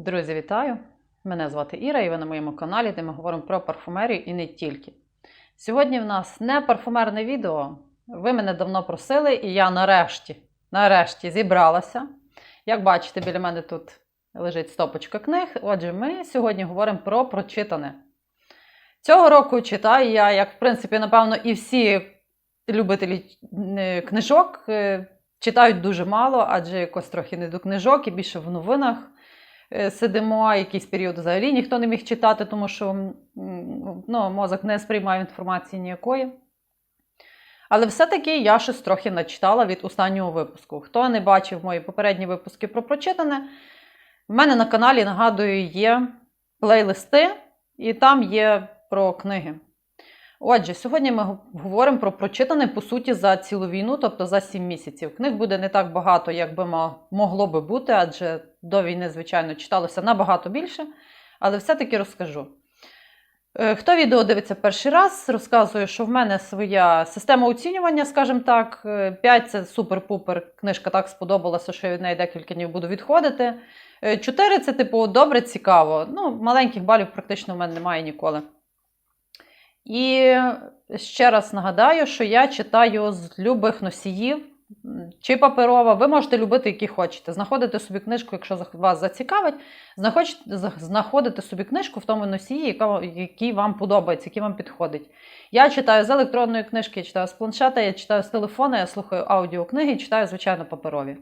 Друзі, вітаю! Мене звати Іра, і ви на моєму каналі, де ми говоримо про парфумерію і не тільки. Сьогодні в нас не парфумерне відео. Ви мене давно просили, і я нарешті, нарешті зібралася. Як бачите, біля мене тут лежить стопочка книг. Отже, ми сьогодні говоримо про прочитане. Цього року читаю я, як в принципі, напевно, і всі любителі е, книжок е, читають дуже мало, адже якось трохи не до книжок і більше в новинах сидимо. Якийсь період взагалі ніхто не міг читати, тому що ну, мозок не сприймає інформації ніякої. Але все-таки я щось трохи начитала від останнього випуску. Хто не бачив мої попередні випуски про прочитане, в мене на каналі, нагадую, є плейлисти, і там є про книги. Отже, сьогодні ми говоримо про прочитане, по суті, за цілу війну, тобто за 7 місяців. Книг буде не так багато, як би могло би бути, адже до війни, звичайно, читалося набагато більше, але все-таки розкажу. Е, Хто відео дивиться перший раз, розказую, що в мене своя система оцінювання, скажімо так. 5 це супер-пупер. Книжка так сподобалася, що я від неї декілька днів буду відходити. 4 це, типу, добре, цікаво. Ну, маленьких балів практично в мене немає ніколи. І ще раз нагадаю, що я читаю з любих носіїв чи паперова. Ви можете любити, які хочете. Знаходите собі книжку, якщо вас зацікавить, знаходите собі книжку в тому носії, який вам подобається, який вам підходить. Я читаю з електронної книжки, я читаю з планшета, я читаю з телефона, я слухаю аудіокниги і читаю, звичайно, паперові.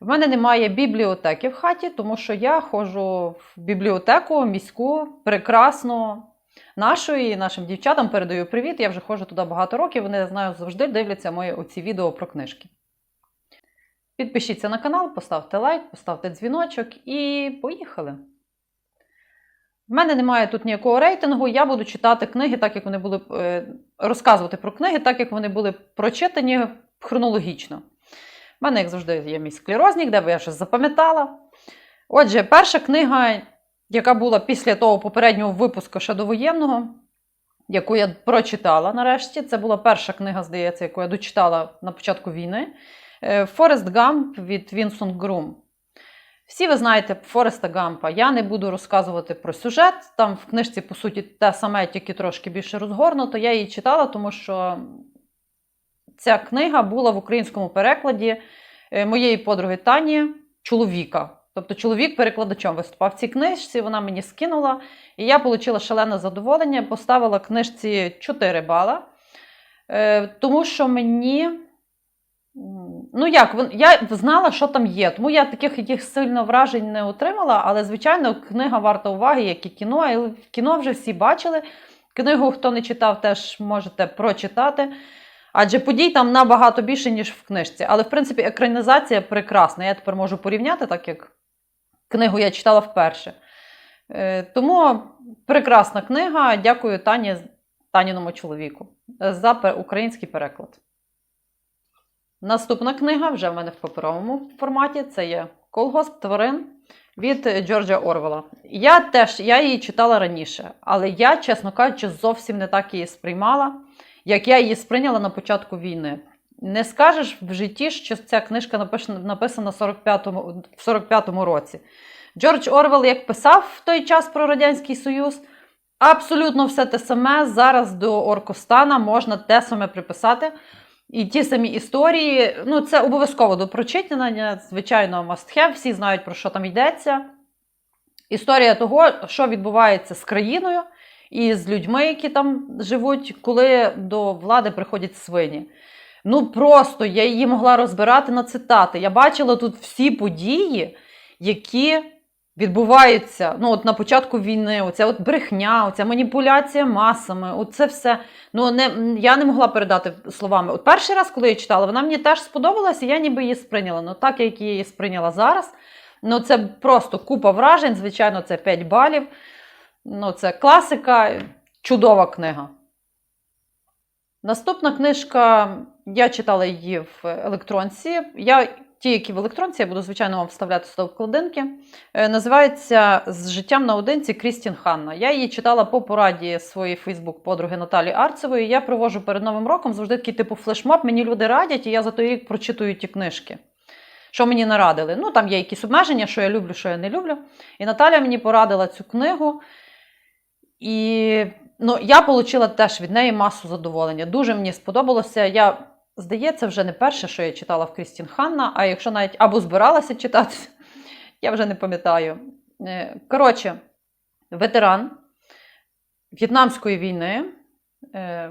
В мене немає бібліотеки в хаті, тому що я ходжу в бібліотеку міську, прекрасну. Нашою і нашим дівчатам передаю привіт. Я вже ходжу туди багато років. Вони знаю, завжди дивляться мої оці відео про книжки. Підпишіться на канал, поставте лайк, поставте дзвіночок і поїхали. В мене немає тут ніякого рейтингу. Я буду читати книги, так як вони були розказувати про книги, так як вони були прочитані хронологічно. У мене, як завжди, є мій склерозник, де я щось запам'ятала. Отже, перша книга яка була після того попереднього випуску ще довоєнного, яку я прочитала нарешті. Це була перша книга, здається, яку я дочитала на початку війни. Е, Форест Гамп від Вінсон Грум. Всі ви знаєте Фореста Гампа. Я не буду розказувати про сюжет. Там в книжці, по суті, те саме, тільки трошки більше розгорнуто. Я її читала, тому що ця книга була в українському перекладі е, моєї подруги Тані чоловіка. Тобто чоловік перекладачом виступав в цій книжці, вона мені скинула, і я отримала шалене задоволення, поставила книжці 4 бала. Е, тому що мені. Ну, як, я знала, що там є, тому я таких яких сильно вражень не отримала, але, звичайно, книга варта уваги, як і кіно. І кіно вже всі бачили. Книгу, хто не читав, теж можете прочитати. Адже подій там набагато більше, ніж в книжці. Але, в принципі, екранізація прекрасна. Я тепер можу порівняти, так як Книгу я читала вперше. Е, тому прекрасна книга. Дякую Тані, Таніному чоловіку за український переклад. Наступна книга вже в мене в паперовому форматі це є Колгосп тварин від Джорджа Орвела. Я теж я її читала раніше, але я, чесно кажучи, зовсім не так її сприймала, як я її сприйняла на початку війни. Не скажеш в житті, що ця книжка написана в 45-му 45 році. Джордж Орвел, як писав в той час про Радянський Союз, абсолютно все те саме. Зараз до Оркостана можна те саме приписати. І ті самі історії, ну це обов'язково до прочитання, звичайно, have, всі знають, про що там йдеться. Історія того, що відбувається з країною і з людьми, які там живуть, коли до влади приходять свині. Ну просто я її могла розбирати на цитати. Я бачила тут всі події, які відбуваються ну, от на початку війни. Оця от брехня, оця маніпуляція масами. Оце все. Ну, не, Я не могла передати словами. От перший раз, коли я читала, вона мені теж сподобалася, я ніби її сприйняла. Ну, так як її сприйняла зараз. Ну, це просто купа вражень, звичайно, це 5 балів. Ну, Це класика, чудова книга. Наступна книжка, я читала її в електронці. Я, Ті, які в електронці, я буду, звичайно, вам вставляти сюди вкладинки. Е, називається З життям наодинці Крістін Ханна. Я її читала по пораді своєї Фейсбук-подруги Наталі Арцевої. Я провожу перед Новим роком завжди такий типу флешмоб. Мені люди радять, і я за той рік прочитую ті книжки. що мені нарадили. Ну, там є якісь обмеження, що я люблю, що я не люблю. І Наталя мені порадила цю книгу. І ну, я отримала теж від неї масу задоволення. Дуже мені сподобалося. Я, здається, вже не перше, що я читала в Крістін Ханна, а якщо навіть або збиралася читати, я вже не пам'ятаю. Е, Коротше, ветеран В'єтнамської війни, е,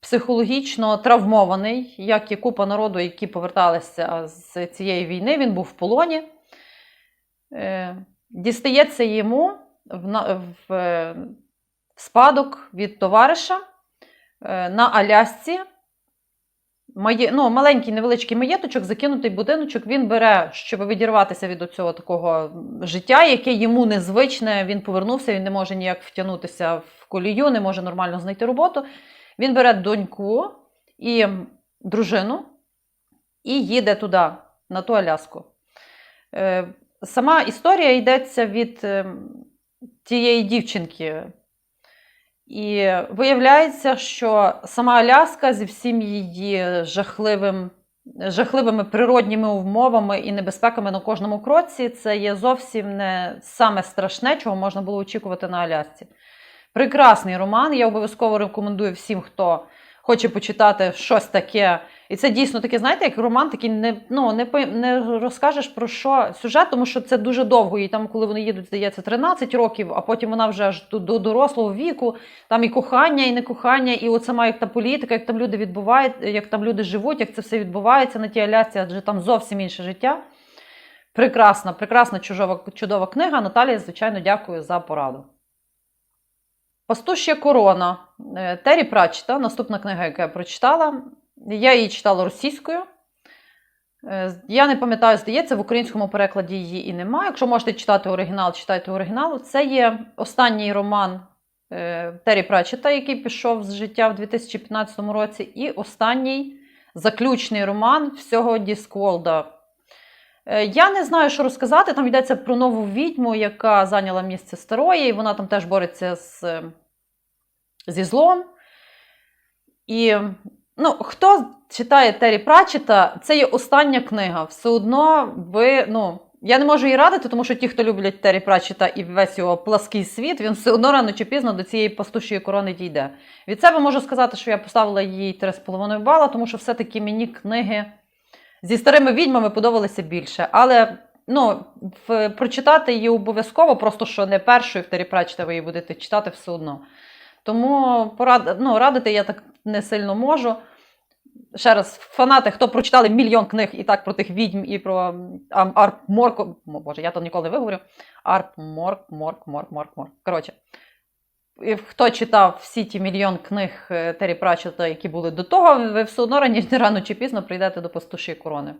психологічно травмований, як і купа народу, які поверталися з цієї війни, він був в полоні. Е, Дістається йому в, спадок від товариша на Алясці. Має, ну, маленький невеличкий маєточок, закинутий будиночок, він бере, щоб відірватися від цього такого життя, яке йому незвичне. Він повернувся, він не може ніяк втягнутися в колію, не може нормально знайти роботу. Він бере доньку і дружину і їде туди, на ту Аляску. Е, Сама історія йдеться від е, тієї дівчинки. І виявляється, що сама Аляска зі всім її жахливим, жахливими природніми умовами і небезпеками на кожному кроці, це є зовсім не саме страшне, чого можна було очікувати на Алясці. Прекрасний роман. Я обов'язково рекомендую всім, хто хоче почитати щось таке. І це дійсно таке, знаєте, як роман, такий не, ну, не, не розкажеш про що сюжет, тому що це дуже довго. І там, коли вони їдуть, здається, 13 років, а потім вона вже аж до, до дорослого віку, там і кохання, і не кохання, і от сама як та політика, як там люди відбувають, як там люди живуть, як це все відбувається на тій Алясці, адже там зовсім інше життя. Прекрасна, прекрасна чудова, чудова книга. Наталія, звичайно, дякую за пораду. Пастуща корона Е, Террі Пратчета, наступна книга, яку я прочитала. Я її читала російською. Е, Я не пам'ятаю, здається, в українському перекладі її і немає. Якщо можете читати оригінал, читайте оригінал. Це є останній роман е, Террі Пратчета, який пішов з життя в 2015 році, і останній заключний роман всього Діскволда. Е, Я не знаю, що розказати. Там йдеться про нову відьму, яка зайняла місце старої, і вона там теж бореться з, зі злом. І ну, хто читає Террі Пратчета, це є остання книга. Все одно ви. ну, Я не можу її радити, тому що ті, хто люблять Террі Пратчета і весь його плаский світ, він все одно рано чи пізно до цієї пастушої корони дійде. Від себе можу сказати, що я поставила їй 3,5 бала, тому що все-таки мені книги зі старими відьмами подобалися більше. Але ну, в, прочитати її обов'язково, просто що не першою в Террі Пратчета ви її будете читати все одно. Тому порад, ну, радити я так не сильно можу. Ще раз, фанати, хто прочитали мільйон книг і так про тих відьм, і про Арп Морк. О, Боже, я то ніколи не виговорю. Арп Морк, Морк, Морк, Морк, Морк. Коротше, хто читав всі ті мільйон книг е, Террі Пратчета, які були до того, ви все одно раніше рано чи пізно прийдете до пастуші корони.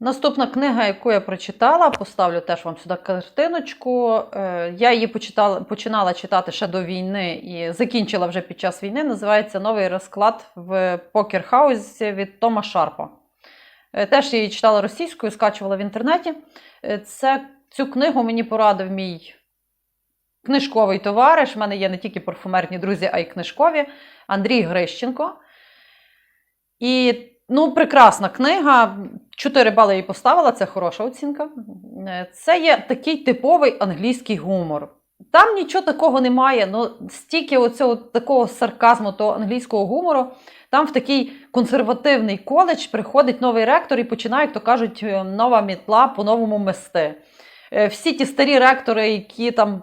Наступна книга, яку я прочитала, поставлю теж вам сюди картиночку. Е, Я її почитала, починала читати ще до війни і закінчила вже під час війни. Називається Новий розклад в покерхаузі від Тома Шарпа. Е, Теж її читала російською, скачувала в інтернеті. Е, Це, цю книгу мені порадив мій книжковий товариш. У мене є не тільки парфумерні друзі, а й книжкові Андрій Грищенко. І ну, прекрасна книга. 4 бали їй поставила, це хороша оцінка. Е, Це є такий типовий англійський гумор. Там нічого такого немає, ну стільки оцього такого сарказму, того англійського гумору. Там в такий консервативний коледж приходить новий ректор і починає, як то кажуть, нова мітла по-новому мести. Е, Всі ті старі ректори, які там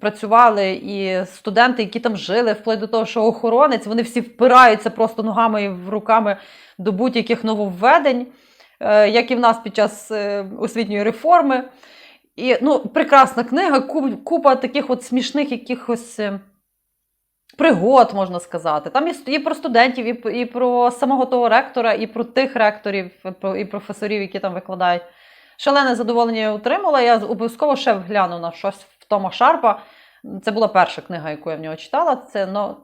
працювали, і студенти, які там жили, вплоть до того, що охоронець, вони всі впираються просто ногами і руками до будь-яких нововведень, е, як і в нас під час е, освітньої реформи. І ну, прекрасна книга, купа таких от смішних якихось е, пригод, можна сказати. Там і про студентів, і, про самого того ректора, і про тих ректорів, і професорів, які там викладають. Шалене задоволення отримала. Я обов'язково ще гляну на щось в Тома Шарпа. Це була перша книга, яку я в нього читала. Це но...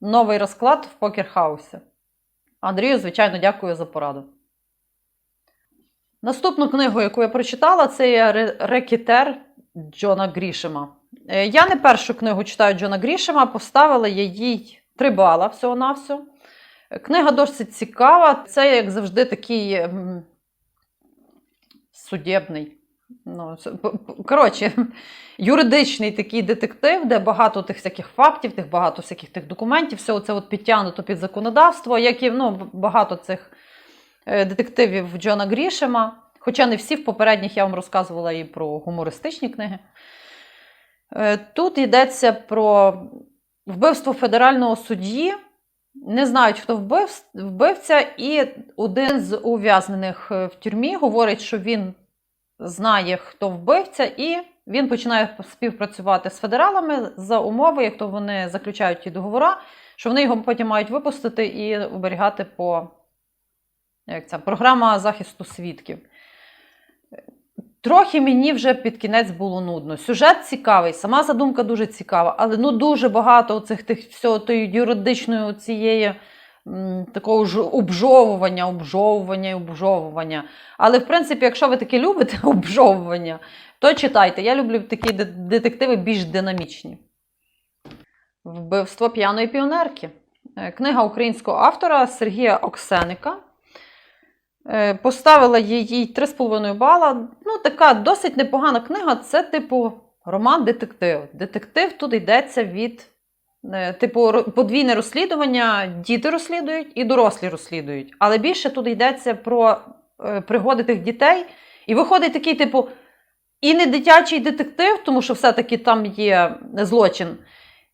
новий розклад в покерхаусі. Андрію, звичайно, дякую за пораду. Наступну книгу, яку я прочитала, це є Рекітер Джона Грішема. Е, Я не першу книгу читаю Джона Грішема, поставила я їй 3 бала всього-навсього. Книга досить цікава. Це, як завжди, такий судебний. Ну, коротше, юридичний такий детектив, де багато тих всяких фактів, тих багато всяких тих документів, все це от підтягнуто під законодавство, як і ну, багато цих е, детективів Джона Грішема. Хоча не всі в попередніх я вам розказувала і про гумористичні книги. Е, Тут йдеться про вбивство федерального судді. Не знають, хто вбив, вбивця, і один з ув'язнених е, в тюрмі говорить, що він знає, хто вбивця, і він починає співпрацювати з федералами за умови, як то вони заключають ті договори, що вони його потім мають випустити і оберігати по як це, програма захисту свідків. Трохи мені вже під кінець було нудно. Сюжет цікавий, сама задумка дуже цікава, але ну дуже багато цих тих всього тої юридичної цієї такого ж обжовування, обжовування і обжовування. Але в принципі, якщо ви таки любите обжовування, то читайте. Я люблю такі детективи більш динамічні. Вбивство п'яної піонерки. Е, Книга українського автора Сергія Оксеника. Е, Поставила їй 3,5 бала. Ну, така досить непогана книга. Це, типу, роман-детектив. Детектив тут йдеться від, типу, подвійне розслідування. Діти розслідують і дорослі розслідують. Але більше тут йдеться про е, пригоди тих дітей. І виходить такий, типу, і не дитячий детектив, тому що все-таки там є злочин.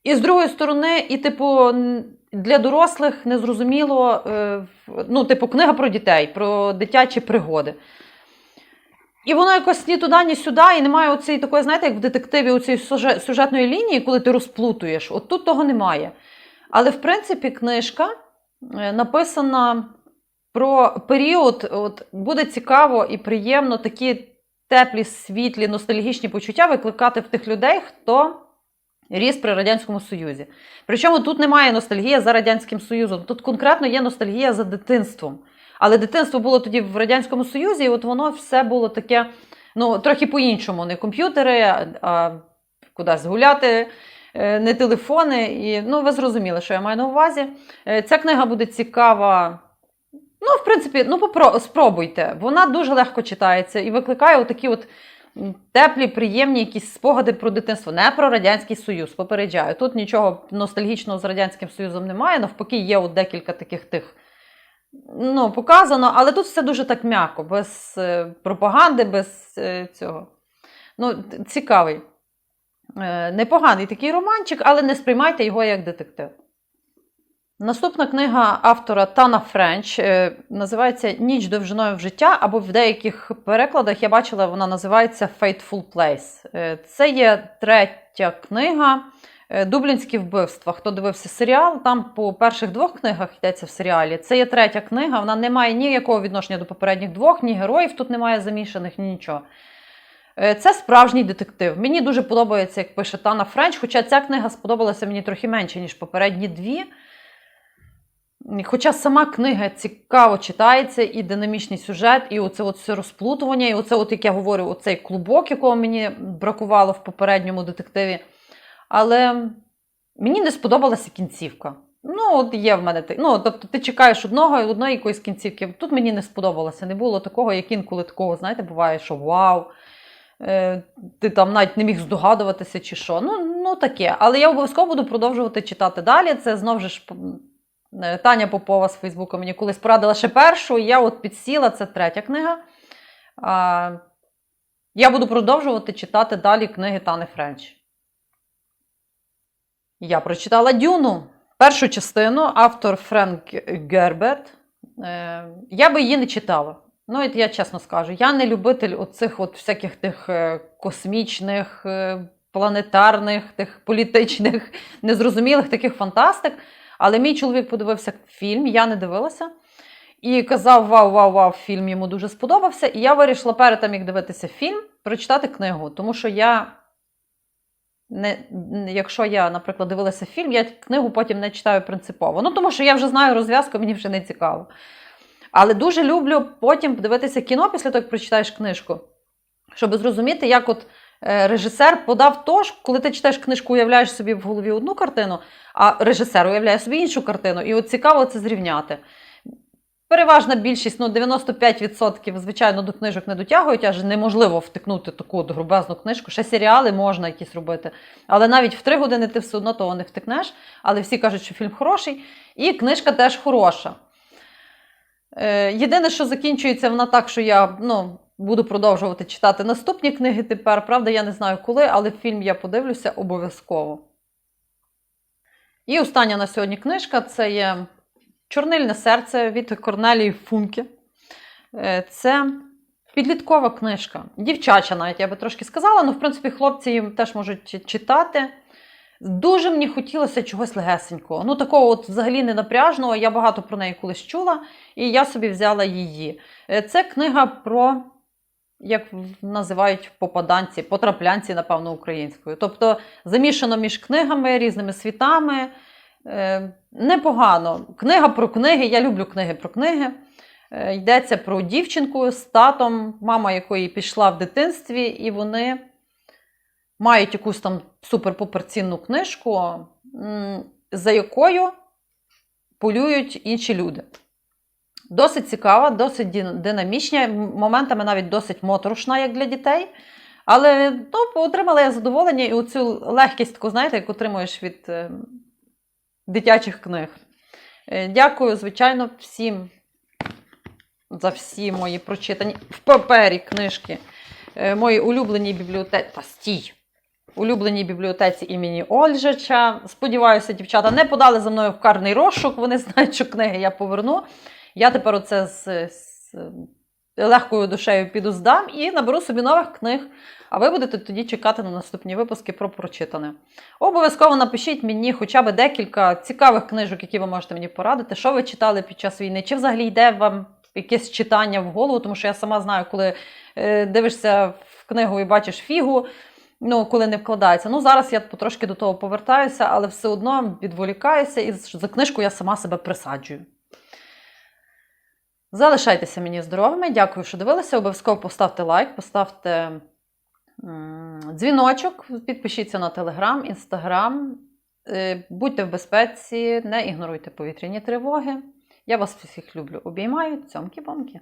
І з другої сторони, і, типу, для дорослих незрозуміло, е, ну, типу, книга про дітей, про дитячі пригоди. І воно якось ні туди, ні сюди, і немає оцієї такої, знаєте, як в детективі сюжет- сюжетної лінії, коли ти розплутуєш. От тут того немає. Але, в принципі, книжка е, написана про період, от, буде цікаво і приємно такі теплі, світлі, ностальгічні почуття викликати в тих людей, хто ріс при Радянському Союзі. Причому тут немає ностальгії за Радянським Союзом, тут конкретно є ностальгія за дитинством. Але дитинство було тоді в Радянському Союзі, і от воно все було таке, ну, трохи по-іншому. Не комп'ютери, а, кудись гуляти, е, не телефони. І, ну, ви зрозуміли, що я маю на увазі. Е, Ця книга буде цікава. Ну, в принципі, ну попро- спробуйте. Вона дуже легко читається і викликає отакі от теплі, приємні якісь спогади про дитинство. Не про Радянський Союз, попереджаю. Тут нічого ностальгічного з Радянським Союзом немає. Навпаки, є от декілька таких тих. Ну, показано, але тут все дуже так м'яко, без е, пропаганди, без е, цього. Ну, цікавий. Е, непоганий такий романчик, але не сприймайте його як детектив. Наступна книга автора Тана Френч називається Ніч довжиною в життя, або в деяких перекладах я бачила, вона називається Fateful Place. Це є третя книга Дублінські вбивства. Хто дивився серіал, там по перших двох книгах йдеться в серіалі. Це є третя книга, вона не має ніякого відношення до попередніх двох, ні героїв тут немає замішаних, ні нічого. Е, Це справжній детектив. Мені дуже подобається, як пише Тана Френч, хоча ця книга сподобалася мені трохи менше, ніж попередні дві. Хоча сама книга цікаво читається, і динамічний сюжет, і оце от все розплутування, і оце, от, як я говорю, оцей клубок, якого мені бракувало в попередньому детективі. Але мені не сподобалася кінцівка. Ну, от є в мене. Ну, тобто ти чекаєш одного одної якоїсь кінцівки. Тут мені не сподобалося. Не було такого, як інколи такого, знаєте, буває, що вау. е, Ти там навіть не міг здогадуватися, чи що. Ну, ну таке. Але я обов'язково буду продовжувати читати далі. Це знову ж Е, Таня Попова з Фейсбуку мені колись порадила ще першу, я от підсіла, це третя книга. Я буду продовжувати читати далі книги Тани Френч. Я прочитала Дюну. Першу частину, автор Френк Герберт. Е, я би її не читала. Ну, я чесно скажу, я не любитель оцих от всяких тих е, космічних, е, планетарних, тих політичних, незрозумілих таких фантастик. Але мій чоловік подивився фільм, я не дивилася. І казав: Вау, вау, вау, фільм йому дуже сподобався. І я вирішила перед тим, як дивитися фільм, прочитати книгу. Тому що я, не, якщо я, наприклад, дивилася фільм, я книгу потім не читаю принципово. Ну, тому що я вже знаю розв'язку, мені вже не цікаво. Але дуже люблю потім подивитися кіно після того, як прочитаєш книжку, щоб зрозуміти, як от е, режисер подав то коли ти читаєш книжку, уявляєш собі в голові одну картину, а режисер уявляє собі іншу картину. І от цікаво це зрівняти. Переважна більшість, ну 95%, звичайно, до книжок не дотягують, аж неможливо втикнути таку от грубезну книжку. Ще серіали можна якісь робити. Але навіть в три години ти все одно того не втикнеш. Але всі кажуть, що фільм хороший, і книжка теж хороша. Е, єдине, що закінчується вона так, що я ну, буду продовжувати читати наступні книги тепер. Правда, я не знаю коли, але фільм я подивлюся обов'язково. І остання на сьогодні книжка це є Чорнильне серце від Корнелії Функе. Е, Це підліткова книжка. Дівчача, навіть я би трошки сказала, але в принципі хлопці їм теж можуть читати. Дуже мені хотілося чогось легесенького. Ну, такого от взагалі не напряжного. Я багато про неї колись чула, і я собі взяла її. Е, Це книга про, як називають попаданці, потраплянці, напевно, українською. Тобто замішано між книгами, різними світами. Е, Непогано. Книга про книги. Я люблю книги про книги. Е, Йдеться про дівчинку з татом, мама якої пішла в дитинстві, і вони мають якусь там суперпоперцінну книжку, за якою полюють інші люди. Досить цікава, досить динамічна, моментами навіть досить моторошна, як для дітей. Але ну, отримала я задоволення і оцю легкість, таку, знаєте, яку отримуєш від е, дитячих книг. Е, Дякую, звичайно, всім за всі мої прочитані в папері книжки. Е, Мої улюблені бібліотеці. Та стій! Улюбленій бібліотеці імені Ольжича. Сподіваюся, дівчата не подали за мною в карний розшук. Вони знають, що книги я поверну. Я тепер оце з, з легкою душею піду здам і наберу собі нових книг. А ви будете тоді чекати на наступні випуски про прочитане. Обов'язково напишіть мені хоча б декілька цікавих книжок, які ви можете мені порадити, що ви читали під час війни, чи взагалі йде вам якесь читання в голову, тому що я сама знаю, коли е, дивишся в книгу і бачиш фігу, ну, коли не вкладається. Ну, зараз я потрошки до того повертаюся, але все одно відволікаюся і за книжку я сама себе присаджую. Залишайтеся мені здоровими. Дякую, що дивилися. Обов'язково поставте лайк, поставте дзвіночок, підпишіться на Телеграм, Інстаграм. Будьте в безпеці, не ігноруйте повітряні тривоги. Я вас всіх люблю. Обіймаю. Цьомкі-бомки.